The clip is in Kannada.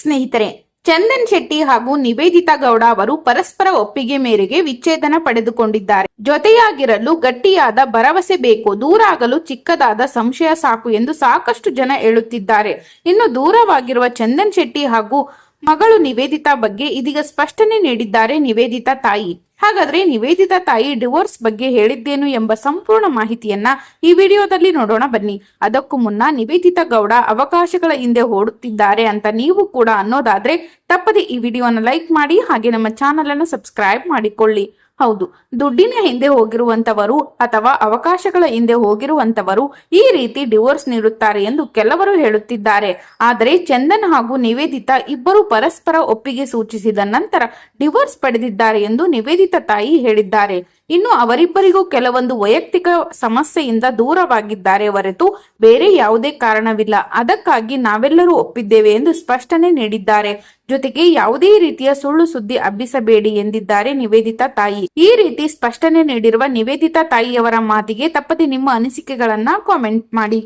ಸ್ನೇಹಿತರೆ, ಚಂದನ್ ಶೆಟ್ಟಿ ಹಾಗೂ ನಿವೇದಿತಾ ಗೌಡ ಅವರು ಪರಸ್ಪರ ಒಪ್ಪಿಗೆ ಮೇರೆಗೆ ವಿಚ್ಛೇದನ ಪಡೆದುಕೊಂಡಿದ್ದಾರೆ. ಜೊತೆಯಾಗಿರಲು ಗಟ್ಟಿಯಾದ ಭರವಸೆ ಬೇಕು ದೂರಾಗಲು ಚಿಕ್ಕದಾದ ಸಂಶಯ ಸಾಕು ಎಂದು ಸಾಕಷ್ಟು ಜನ ಹೇಳುತ್ತಿದ್ದಾರೆ. ಇನ್ನು ದೂರವಾಗಿರುವ ಚಂದನ್ ಶೆಟ್ಟಿ ಹಾಗೂ ಮಗಳು ನಿವೇದಿತಾ ಬಗ್ಗೆ ಇದೀಗ ಸ್ಪಷ್ಟನೆ ನೀಡಿದ್ದಾರೆ ನಿವೇದಿತಾ ತಾಯಿ. ಹಾಗಾದ್ರೆ ನಿವೇದಿತಾ ತಾಯಿ ಡಿವೋರ್ಸ್ ಬಗ್ಗೆ ಹೇಳಿದ್ದೇನು ಎಂಬ ಸಂಪೂರ್ಣ ಮಾಹಿತಿಯನ್ನ ಈ ವಿಡಿಯೋದಲ್ಲಿ ನೋಡೋಣ ಬನ್ನಿ. ಅದಕ್ಕೂ ಮುನ್ನ ನಿವೇದಿತಾ ಗೌಡ ಅವಕಾಶಗಳ ಹಿಂದೆ ಓಡುತ್ತಿದ್ದಾರೆ ಅಂತ ನೀವು ಕೂಡ ಅನ್ನೋದಾದ್ರೆ ತಪ್ಪದೆ ಈ ವಿಡಿಯೋನ ಲೈಕ್ ಮಾಡಿ ಹಾಗೆ ನಮ್ಮ ಚಾನಲ್ ಅನ್ನು ಸಬ್ಸ್ಕ್ರೈಬ್ ಮಾಡಿಕೊಳ್ಳಿ. ಹೌದು. ದುಡ್ಡಿನ ಹಿಂದೆ ಹೋಗಿರುವಂತವರು ಅಥವಾ ಅವಕಾಶಗಳ ಹಿಂದೆ ಹೋಗಿರುವಂತವರು ಈ ರೀತಿ ಡಿವೋರ್ಸ್ ನೀಡುತ್ತಾರೆ ಎಂದು ಕೆಲವರು ಹೇಳುತ್ತಿದ್ದಾರೆ. ಆದರೆ ಚಂದನ್ ಹಾಗೂ ನಿವೇದಿತಾ ಇಬ್ಬರು ಪರಸ್ಪರ ಒಪ್ಪಿಗೆ ಸೂಚಿಸಿದ ನಂತರ ಡಿವೋರ್ಸ್ ಪಡೆದಿದ್ದಾರೆ ಎಂದು ನಿವೇದಿತಾ ತಾಯಿ ಹೇಳಿದ್ದಾರೆ. ಇನ್ನು ಅವರಿಬ್ಬರಿಗೂ ಕೆಲವೊಂದು ವೈಯಕ್ತಿಕ ಸಮಸ್ಯೆಯಿಂದ ದೂರವಾಗಿದ್ದಾರೆ ಹೊರತು ಬೇರೆ ಯಾವುದೇ ಕಾರಣವಿಲ್ಲ. ಅದಕ್ಕಾಗಿ ನಾವೆಲ್ಲರೂ ಒಪ್ಪಿದ್ದೇವೆ ಎಂದು ಸ್ಪಷ್ಟನೆ ನೀಡಿದ್ದಾರೆ. ಜೊತೆಗೆ ಯಾವುದೇ ರೀತಿಯ ಸುಳ್ಳು ಸುದ್ದಿ ಹಬ್ಬಿಸಬೇಡಿ ಎಂದಿದ್ದಾರೆ ನಿವೇದಿತಾ ತಾಯಿ. ಈ ರೀತಿ ಸ್ಪಷ್ಟನೆ ನೀಡಿರುವ ನಿವೇದಿತಾ ತಾಯಿಯವರ ಮಾತಿಗೆ ತಪ್ಪದೆ ನಿಮ್ಮ ಅನಿಸಿಕೆಗಳನ್ನ ಕಾಮೆಂಟ್ ಮಾಡಿ.